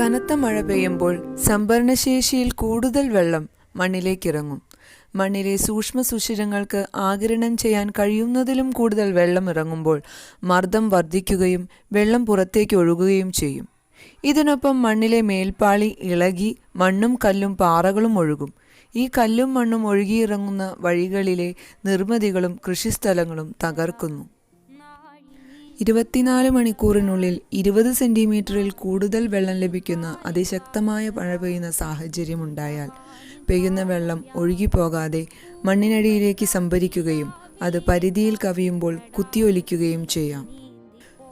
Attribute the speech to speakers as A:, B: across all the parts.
A: കനത്ത മഴ പെയ്യുമ്പോൾ സംഭരണശേഷിയിൽ കൂടുതൽ വെള്ളം മണ്ണിലേക്കിറങ്ങും. മണ്ണിലെ സൂക്ഷ്മ സുഷിരങ്ങൾക്ക് ആകിരണം ചെയ്യാൻ കഴിയുന്നതിലും കൂടുതൽ വെള്ളം ഇറങ്ങുമ്പോൾ മർദ്ദം വർദ്ധിക്കുകയും വെള്ളം പുറത്തേക്ക് ഒഴുകുകയും ചെയ്യും. ഇതിനൊപ്പം മണ്ണിലെ മേൽപ്പാളി ഇളകി മണ്ണും കല്ലും പാറകളും ഒഴുകും. ഈ കല്ലും മണ്ണും ഒഴുകിയിറങ്ങുന്ന വഴികളിലെ നിർമ്മിതികളും കൃഷിസ്ഥലങ്ങളും തകർക്കുന്നു. ഇരുപത്തിനാല് മണിക്കൂറിനുള്ളിൽ ഇരുപത് സെന്റിമീറ്ററിൽ കൂടുതൽ വെള്ളം ലഭിക്കുന്ന അതിശക്തമായ മഴ പെയ്യുന്ന സാഹചര്യമുണ്ടായാൽ പെയ്യുന്ന വെള്ളം ഒഴുകിപ്പോകാതെ മണ്ണിനടിയിലേക്ക് സംഭരിക്കുകയും അത് പരിധിയിൽ കവിയുമ്പോൾ കുത്തിയൊലിക്കുകയും ചെയ്യാം.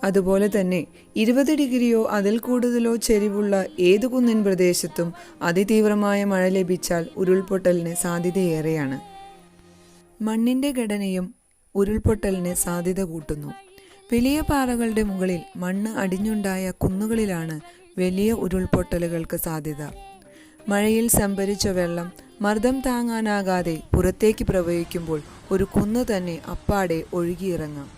A: അതുപോലെ തന്നെ ഇരുപത് ഡിഗ്രിയോ അതിൽ കൂടുതലോ ചെരിവുള്ള ഏത് കുന്നിൻ പ്രദേശത്തും അതിതീവ്രമായ മഴ ലഭിച്ചാൽ ഉരുൾപൊട്ടലിന് സാധ്യതയേറെയാണ്. മണ്ണിന്റെ ഘടനയും ഉരുൾപൊട്ടലിന് സാധ്യത കൂട്ടുന്നു. വലിയ പാറകളുടെ മുകളിൽ മണ്ണ് അടിഞ്ഞുണ്ടായ കുന്നുകളിലാണ് വലിയ ഉരുൾപൊട്ടലുകൾക്ക് സാധ്യത. മഴയിൽ സംഭരിച്ച വെള്ളം മർദ്ദം താങ്ങാനാകാതെ പുറത്തേക്ക് പ്രവഹിക്കുമ്പോൾ ഒരു കുന്ന് തന്നെ അപ്പാടെ ഒഴുകിയിറങ്ങാം.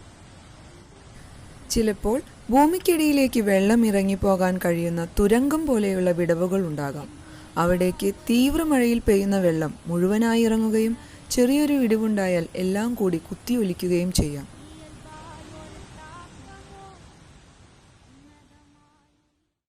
A: ചിലപ്പോൾ ഭൂമിക്കടിയിലേക്ക് വെള്ളം ഇറങ്ങിപ്പോകാൻ കഴിയുന്ന തുരങ്കം പോലെയുള്ള വിടവുകൾ ഉണ്ടാകാം. അവിടേക്ക് തീവ്രമഴയിൽ പെയ്യുന്ന വെള്ളം മുഴുവനായി ഇറങ്ങുകയും ചെറിയൊരു ഇടിവുണ്ടായാൽ എല്ലാം കൂടി കുത്തിയൊലിക്കുകയും ചെയ്യാം.